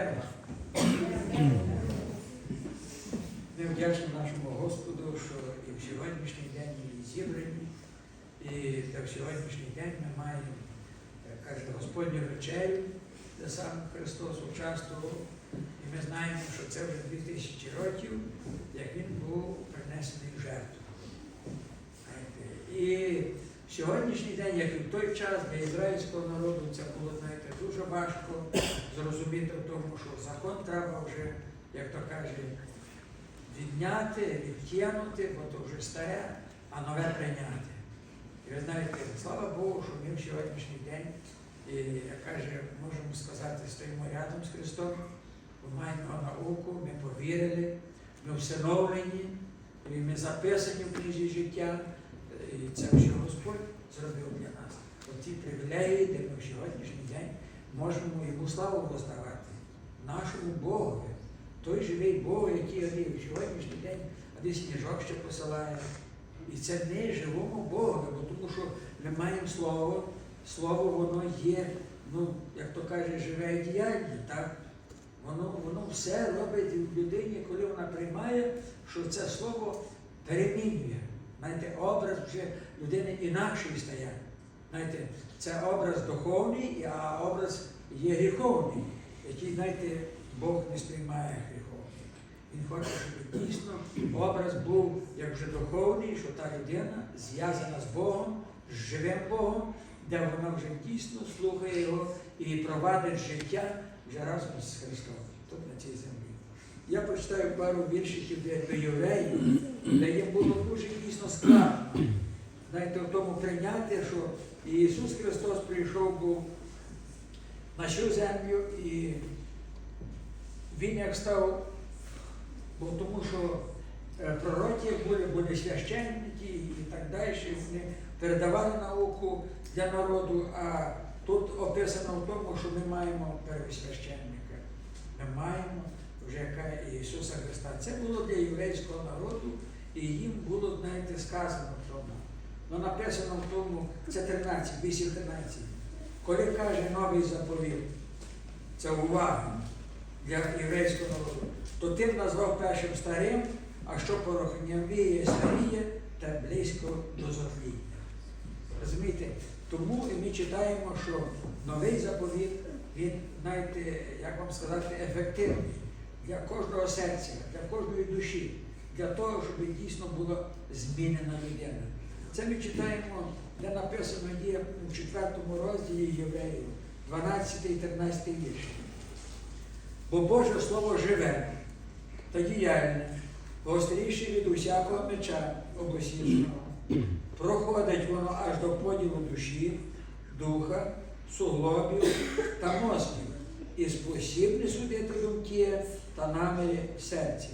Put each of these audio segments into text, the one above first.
Нерва. Ми вдячні нашому Господу, що і в сьогоднішній день і зібрані, і в сьогоднішній день ми маємо, як каже, Господню вечерю, де сам Христос участвував. І ми знаємо, що це вже 2000 років, як Він був принесений в жертву. І сьогоднішній день, як і в той час для ізраїльського народу, це було знаєте, дуже важко зрозуміти в тому, що закон треба вже, як то каже, відняти, відкинути, бо то вже старе, а нове прийняти. І ви знаєте, слава Богу, що ми в сьогоднішній день, і, як каже, можемо сказати, стоїмо рядом з Христом, ми маємо науку, ми повірили, ми всиновлені, і ми записані в книзі життя. І це все Господь зробив для нас. Оці привілеї, де ми в сьогоднішній день можемо йому славу воздавати, нашому Богові, той живий Бог, який в сьогоднішній день один сніжок ще посилає. І це не живому Богові, бо тому що ми маємо слово, слово воно є, ну, як то каже, живе і діяльне, так? Воно, воно все робить в людині, коли вона приймає, що це слово перемінює. Знаєте, образ вже людини інакший стає. Знаєте, це образ духовний, а образ є гріховний, який, знаєте, Бог не сприймає гріховний. Він хоче, щоб дійсно образ був як вже духовний, що та людина зв'язана з Богом, з живим Богом, де вона вже дійсно слухає Його і провадить життя вже разом з Христом тут на цій землі. Я прочитаю пару віршиків до євреїв, де їм було дуже дійсно складно. Знаєте, в тому прийняти, що Ісус Христос прийшов був на цю землю і Він як став, бо тому що е, пророки були, були священники і так далі, вони передавали науку для народу, а тут описано в тому, що ми маємо первосвященника. Ми маємо вже Ісуса Христа. Це було для єврейського народу, і їм було, знаєте, сказано в тому. Ну, написано в тому, це 13, 8 13. Коли каже новий заповіт, це увага для єврейського народу, то тим назвав першим старим, а що порохнявіє старіє, те близько до зотління. Розумієте? Тому ми читаємо, що новий заповіт, він, знаєте, як вам сказати, ефективний для кожного серця, для кожної душі, для того, щоб дійсно була змінена людина. Це ми читаємо, де написано є у 4 розділі Євреїв, 12 і 13 вірш. Бо Боже Слово живе та діяльне, гостріше від усякого меча обосічного. Проходить воно аж до поділу душі, духа, суглобів та мозків і спосібне судити думки та наміри серця.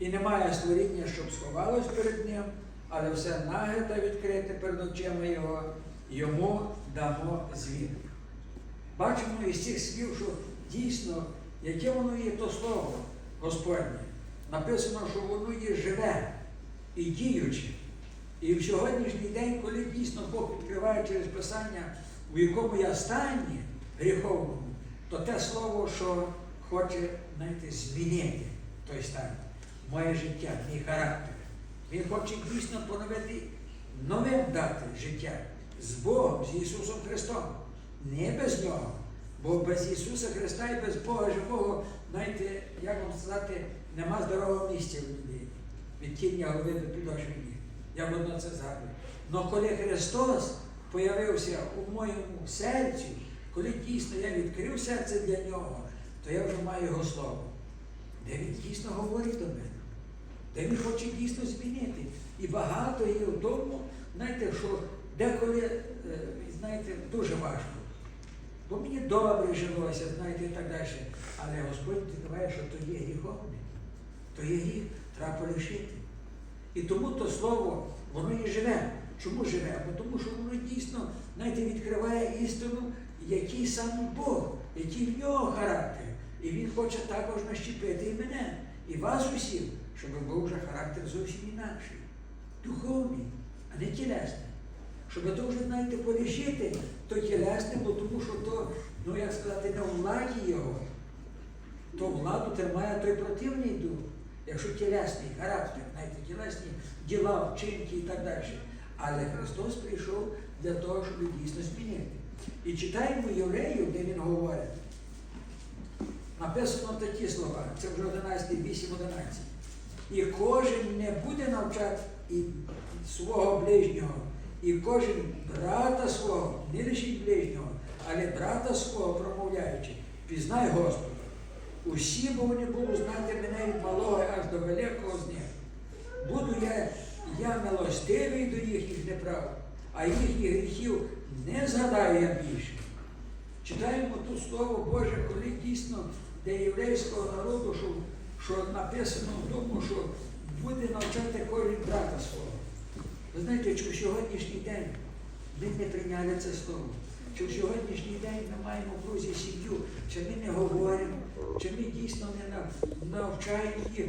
І немає створіння, щоб сховалось перед ним, але все нагета відкрите перед очима його, йому дамо звіт. Бачимо із цих слів, що дійсно, яке воно є то слово Господнє. Написано, що воно є живе і діюче. І в сьогоднішній день, коли дійсно Бог відкриває через Писання, у якому я стані гріховному, то те слово, що хоче знаєте, змінити той стан, моє життя, мій характер. Він хоче дійсно поновити нове дати життя з Богом, з Ісусом Христом. Не без Нього. Бо без Ісуса Христа і без Бога живого, знаєте, як вам сказати, нема здорового місця в людині. Від тіння голови до підошви ніг. Я одно це згадую. Но коли Христос появився у моєму серці, коли дійсно я відкрив серце для нього, то я вже маю його слово, де він дійсно говорить до мене, де він хоче дійсно змінити. І багато є в тому, знаєте, що деколи, е, знаєте, дуже важко. Бо мені добре жилося, знаєте, і так далі. Але Господь відкриває, що то є гріховне, то є гріх, треба полишити. І тому то слово, воно і живе. Чому живе? Бо тому що воно дійсно, знаєте, відкриває істину, який сам Бог, який в нього характер. І він хоче також нащепити і мене, і вас усіх, щоб був вже характер зовсім інакший. Духовний, а не тілесний. Щоб то вже, знаєте, порішити, то тілесне, бо тому що то, ну як сказати, у владі його. то владу тримає той противний дух, якщо тілесний характер, знаєте, тілесні діла, вчинки і так далі. Але Христос прийшов для того, щоб дійсно змінити. І читаємо євреїв, де він говорить. Написано такі слова, це вже 11, 8, 11. І кожен не буде навчати і свого ближнього, і кожен брата свого, не лише ближнього, але брата свого промовляючи, пізнай Господа. Усі, бо вони будуть знати мене від малого аж до великого з них. Буду я, я милостивий до їхніх неправ, а їхніх гріхів не згадаю я більше. Читаємо тут Слово Боже, коли дійсно для єврейського народу, що, що написано в тому, що буде навчати кожен брата свого. Ви знаєте, чи в сьогоднішній день ми не прийняли це слово? Чи в сьогоднішній день ми маємо в крузі сім'ю, чи ми не говоримо, чи ми дійсно не навчаємо їх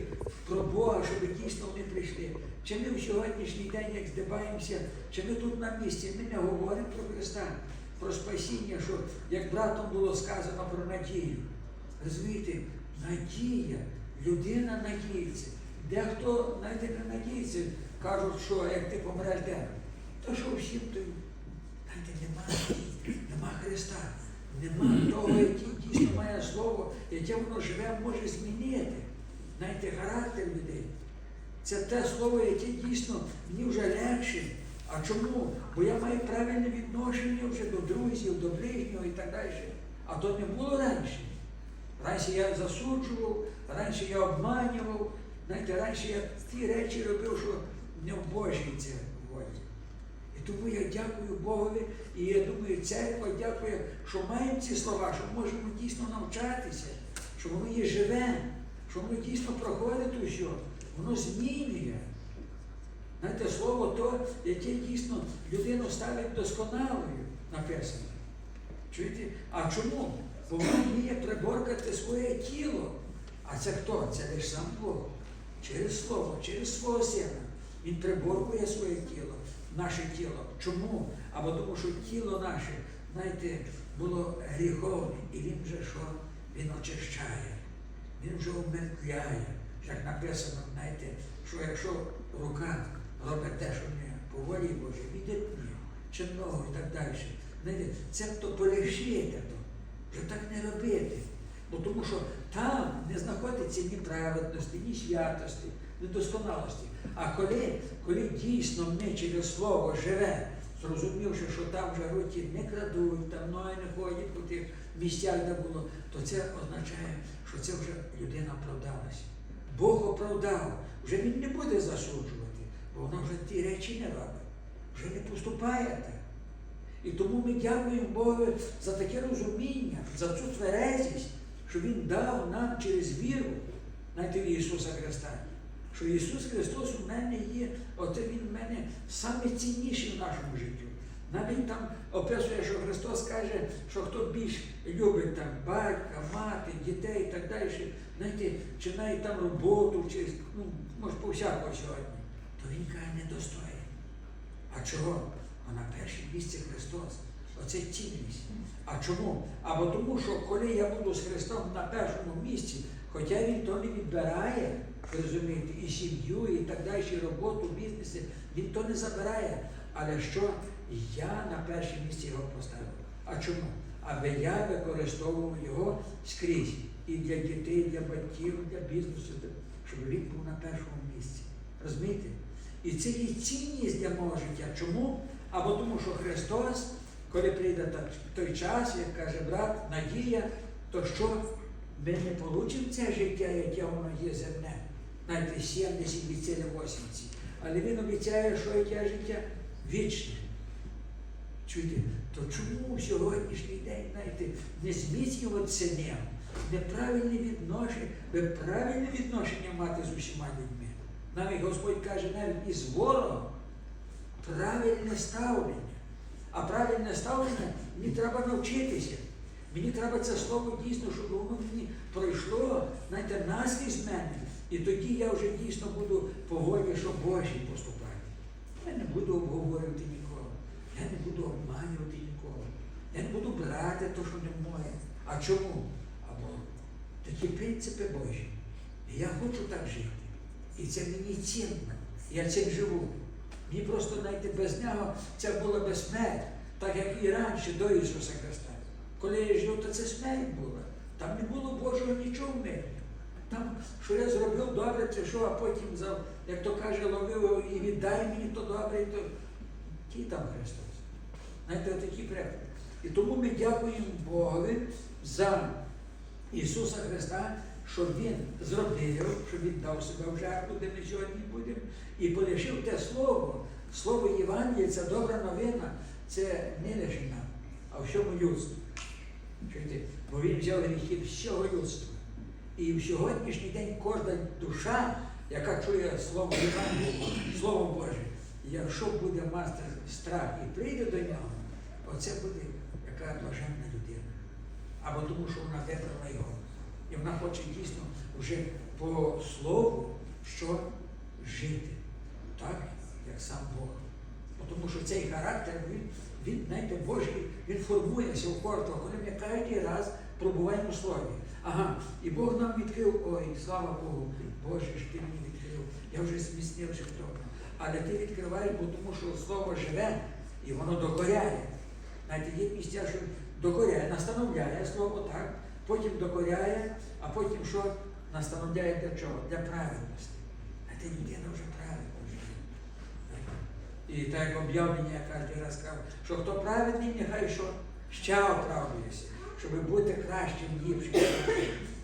про Бога, щоб дійсно вони прийшли? Чи ми в сьогоднішній день, як здибаємося, чи ми тут на місці, ми не говоримо про Христа, про спасіння, що як братом було сказано про надію. Розумієте, надія, людина надіється. Дехто навіть не надіється, кажуть, що як ти помреш де, то що всім то знаєте, нема надії, нема Христа, нема того, який дійсно має слово, яке воно живе, може змінити. Знаєте, характер людей. Це те слово, яке дійсно мені вже легше. А чому? Бо я маю правильне відношення вже до друзів, до ближнього і так далі. А то не було раніше. Раніше я засуджував, раніше я обманював, знаєте, раніше я ті речі робив, що не в Божій це волі. І тому я дякую Богові, і я думаю, церква дякує, що маємо ці слова, що можемо дійсно навчатися, що воно є живе, що воно дійсно проходить усе, воно змінює. Знаєте, слово то, яке дійсно людину ставить досконалою, написано. Чуєте? А чому? Бо воно вміє приборкати своє тіло. А це хто? Це лише сам Бог. Через Слово, через свого сина. Він приборкує своє тіло, наше тіло. Чому? Або тому, що тіло наше, знаєте, було гріховне, і він вже що? Він очищає, він вже умертвляє. Як написано, знаєте, що якщо рука робить те, що не по волі Божій, відітні, чи ногу і так далі. Знаєте, це то полишити, то, вже так не робити. Бо тому що там не знаходиться ні праведності, ні святості, ні досконалості. А коли, коли дійсно ми через слово живе, зрозумівши, що там вже руті не крадуть, там ноги не ходять по тих місцях, де було, то це означає, що це вже людина оправдалася. Бог оправдав, вже він не буде засуджувати, бо вона вже ті речі не робить, вже не поступає так. І тому ми дякуємо Богу за таке розуміння, за цю тверезість, що Він дав нам через віру, знаєте, в Ісуса Христа. Що Ісус Христос у мене є, оце Він в мене саме цінніший в нашому житті. Навіть там описує, що Христос каже, що хто більш любить там батька, мати, дітей і так далі, знаєте, чи навіть там роботу, чи ну, може по всякого сьогодні, то Він каже, недостоїн. А чого? А на першому місці Христос. Оце цінність. А чому? Або тому, що коли я буду з Христом на першому місці, хоча Він то не відбирає, розумієте, і сім'ю, і так далі, і роботу, бізнеси, він то не забирає. Але що я на перше місце його поставив? А чому? Аби я використовував його скрізь. І для дітей, і для батьків, і для бізнесу, щоб він був на першому місці. Розумієте? І це є цінність для мого життя. Чому? Або тому, що Христос, коли прийде той час, як каже брат, надія, то що ми не получимо це життя, яке воно є земне, знаєте, 70 обіцяли 80. Але він обіцяє, що яке життя вічне. Чуєте, то чому сьогоднішній день, знаєте, не зміцнюватися ним, неправильне відношення, ви правильне відношення мати з усіма людьми. Навіть Господь каже, навіть із ворогом правильне ставлення. А правильне ставлення мені треба навчитися. Мені треба це слово дійсно, щоб воно мені пройшло, знаєте, наскрізь мене. І тоді я вже дійсно буду по волі, що Божій поступати. Я не буду обговорювати нікого. Я не буду обманювати нікого. Я не буду брати те, що не моє. А чому? Або є принципи Божі. І я хочу так жити. І це мені цінно. Я цим живу. Мені просто знаєте, без нього це була би смерть, так як і раніше до Ісуса Христа. Коли я жив, то це смерть була. Там не було Божого нічого в мирі. Там, що я зробив добре, це що, а потім, як то каже, ловив і віддай мені то добре, і то ті там Христос. Знаєте, отакі приклади. І тому ми дякуємо Богові за Ісуса Христа, що Він зробив, що Він дав себе в жертву, де ми сьогодні будемо, і полишив те слово. Слово Євангелія, це добра новина, це не лише нам, а всьому людству. Чуєте? Бо він взяв гріхи всього людства. І в сьогоднішній день кожна душа, яка чує слово Євангелія, Слово Боже, якщо буде мати страх і прийде до нього, оце буде яка блаженна людина. Або тому, що вона вибрала його. І вона хоче дійсно вже по слову, що жити. Так, як сам Бог. Бо Тому що цей характер, він, він знаєте, Божий, він формується у кожного, коли ми кожен раз пробуваємо в слові. Ага, і Бог нам відкрив, ой, слава Богу, Боже ж ти мені відкрив, я вже зміцнився в тому. Але ти відкриваєш, бо тому що слово живе і воно докоряє. Знаєте, є місця, що докоряє, настановляє слово так, потім докоряє, а потім що настановляє для чого? Для праведності. Знаєте, людина вже живе. І так як об'явлення я кожен раз кажу, що хто праведний, нехай що ще оправдується, щоб бути кращим, ліпшим.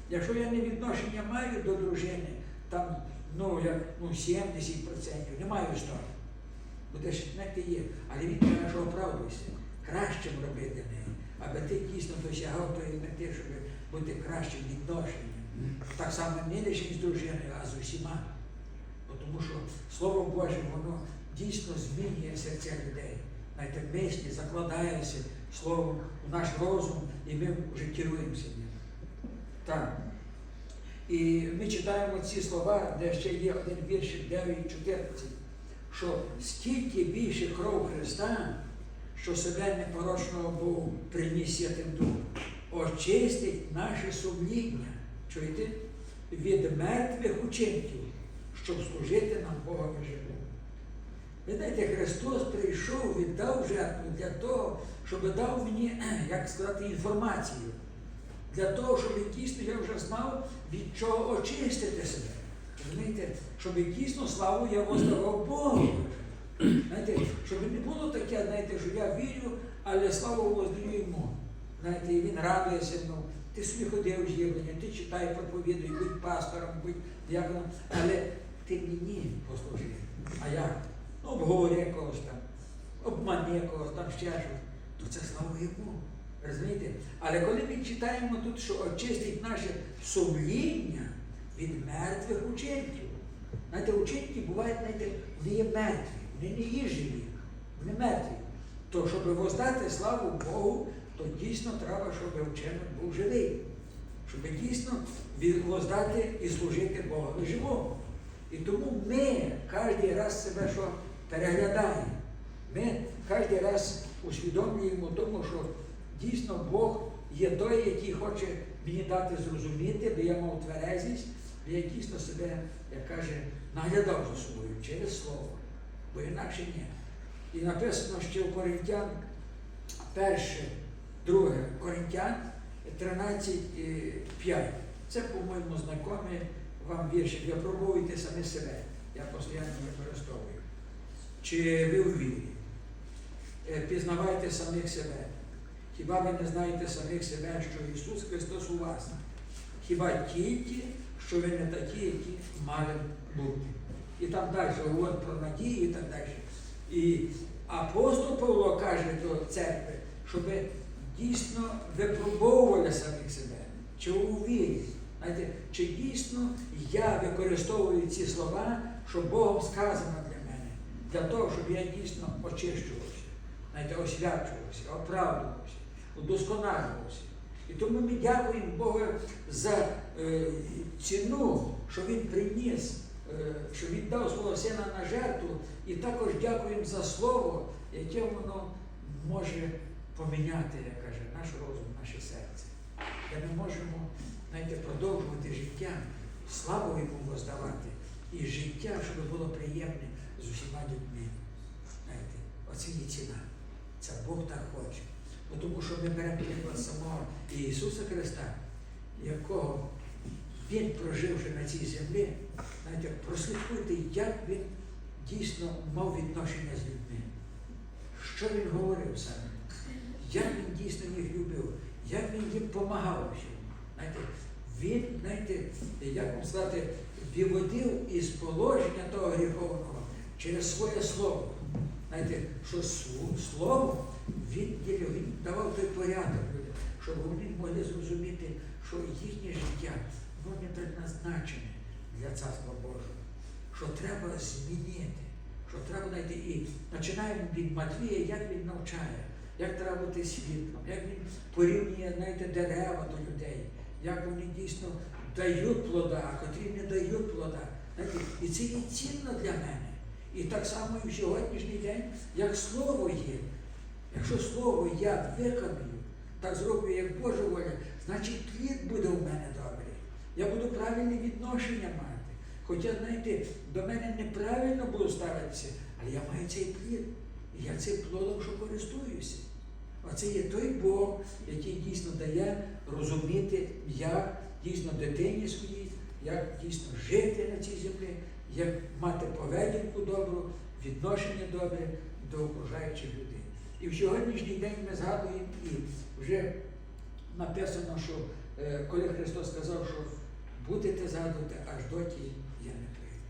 Якщо я не відношення маю до дружини, там ну, я, ну 70%, не маю 100. Буде ще знаєте, є. Але він каже, що оправдуйся, кращим роби для неї, аби ти дійсно досягав тої мети, щоб бути кращим відношенням. Так само не лише з дружиною, а з усіма. Тому що Слово Боже, воно дійсно змінює серця людей. Знаєте, мислі закладається словом у наш розум, і ми вже керуємося ним. Так. І ми читаємо ці слова, де ще є один віршик 9.14, що стільки більше кров Христа, що себе непорочного Богу приніс Святим Духом, очистить наше сумління, чуєте, від мертвих учинків, щоб служити нам Богові живому. Ви знаєте, Христос прийшов, віддав жертву для того, щоб дав мені, як сказати, інформацію. Для того, щоб дійсно я вже знав, від чого очистити себе. Розумієте, щоб дійсно славу я воздавав Богу. Знаєте, щоб не було таке, знаєте, що я вірю, але славу воздаю йому. Знаєте, і він радується, ну, ти собі ходив з'явлення, ти читай, проповідуй, будь пастором, будь дяконом, але ти мені послужи. А як? Ну, обговорює когось там, обмане когось там ще щось, то це слава йому. Розумієте? Але коли ми читаємо тут, що очистить наше сумління від мертвих учинків. Знаєте, учинки бувають, знаєте, вони є мертві, вони не є живі, вони мертві. То, щоб воздати славу Богу, то дійсно треба, щоб вченик був живий. Щоб дійсно воздати і служити Богові живому. І тому ми кожен раз себе що переглядаємо. Ми кожен раз усвідомлюємо тому, що дійсно Бог є той, який хоче мені дати зрозуміти, бо я мав тверезість, бо я дійсно себе, як каже, наглядав за собою через слово, бо інакше ні. І написано ще у Коринтян, перше, друге Коринтян 13.5. Це, по-моєму, знайомі вам вірші. Випробуйте самі себе. Я постійно використовую. Чи ви у вірі? Е, Пізнавайте самих себе. Хіба ви не знаєте самих себе, що Ісус Христос у вас? Хіба тільки, що ви не такі, які мали бути? І там далі говорить про надію і так далі. І апостол Павло каже до церкви, щоб дійсно випробовували самих себе, чи у вірі. Знаєте, чи дійсно я використовую ці слова, що Богом сказано для того, щоб я дійсно очищувався, знаєте, освячувався, оправдувався, удосконалювався. І тому ми дякуємо Богу за е, ціну, що Він приніс, е, що він дав свого сина на жертву, і також дякуємо за слово, яке воно може поміняти, як каже, наш розум, наше серце. Де ми можемо знаєте, продовжувати життя, славу йому воздавати, і життя, щоб було приємне з усіма людьми. Знаєте, оце є ціна. Це Бог так хоче. Бо Тому що ми беремо приклад самого Ісуса Христа, якого Він проживши на цій землі, знаєте, прослідкуйте, як він дійсно мав відношення з людьми. Що він говорив саме? Як він дійсно їх любив, як він їм допомагав. Знаєте, він, знаєте, як вам сказати, виводив із положення того гріховного через своє слово. Знаєте, що ділив, він давав той порядок людям, щоб вони могли зрозуміти, що їхнє життя воно не предназначене для Царства Божого, що треба змінити, що треба знайти і починаємо від Матвія, як він навчає, як треба бути світлом, як він порівнює знаєте, дерева до людей, як вони дійсно дають плода, а котрі не дають плода. Знаєте, і це є цінно для мене. І так само і в сьогоднішній день, як слово є. Якщо слово я виконую, так зроблю, як Божа воля, значить плід буде в мене добрий. Я буду правильне відношення мати. Хоча, знаєте, до мене неправильно було ставитися, але я маю цей плід. І я цим плодом що користуюся. Оце є той Бог, який дійсно дає розуміти, як дійсно дитині своїй, як дійсно жити на цій землі, як мати поведінку добру, відношення добре до окружаючих людей. І в сьогоднішній день ми згадуємо і вже написано, що е, коли Христос сказав, що будете згадувати аж доті я не прийду.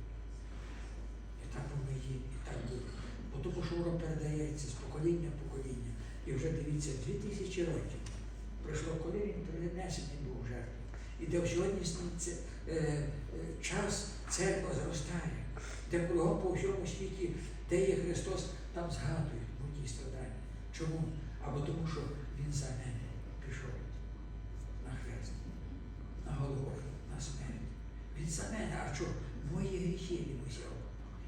І так воно є, і так буде. Бо тому що воно передається з покоління в покоління. І вже дивіться, дві тисячі років пройшло, коли він принесений був жертву. І де в сьогоднішній час церква зростає, де кругом по всьому світі, де є Христос, там згадують муки страдання. Чому? Або тому, що Він за мене пішов на хрест, на голову, на смерть. Він за мене, а що? Мої гріхи він узяв.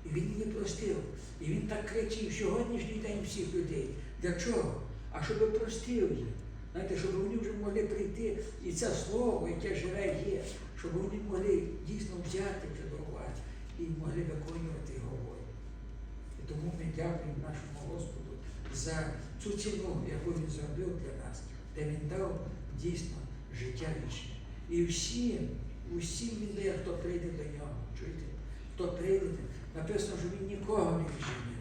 І він мені простив. І він так кричить сьогоднішній день всіх людей. Для чого? А щоб простив їх. Знаєте, щоб вони вже могли прийти, і це слово, яке живе є, щоб вони могли дійсно взяти вже до і могли виконувати його волю. І тому ми дякуємо нашому Господу за цю ціну, яку Він зробив для нас, де Він дав дійсно життя вічне. І всі, усі дає, хто прийде до нього. Чуєте? Хто прийде, написано, що він нікого не віджене.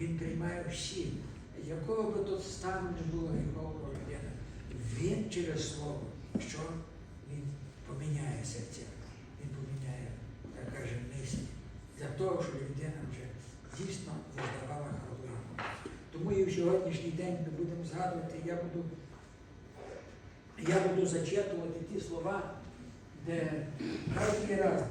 Він приймає всі. Якого би тут стану не було гріхового людина, він через слово, що поміняє серця, він поміняє, так каже, мислі, для того, щоб людина вже дійсно віддавала йому. Тому і в сьогоднішній день ми будемо згадувати, я буду, я буду зачитувати ті слова, де кожен раз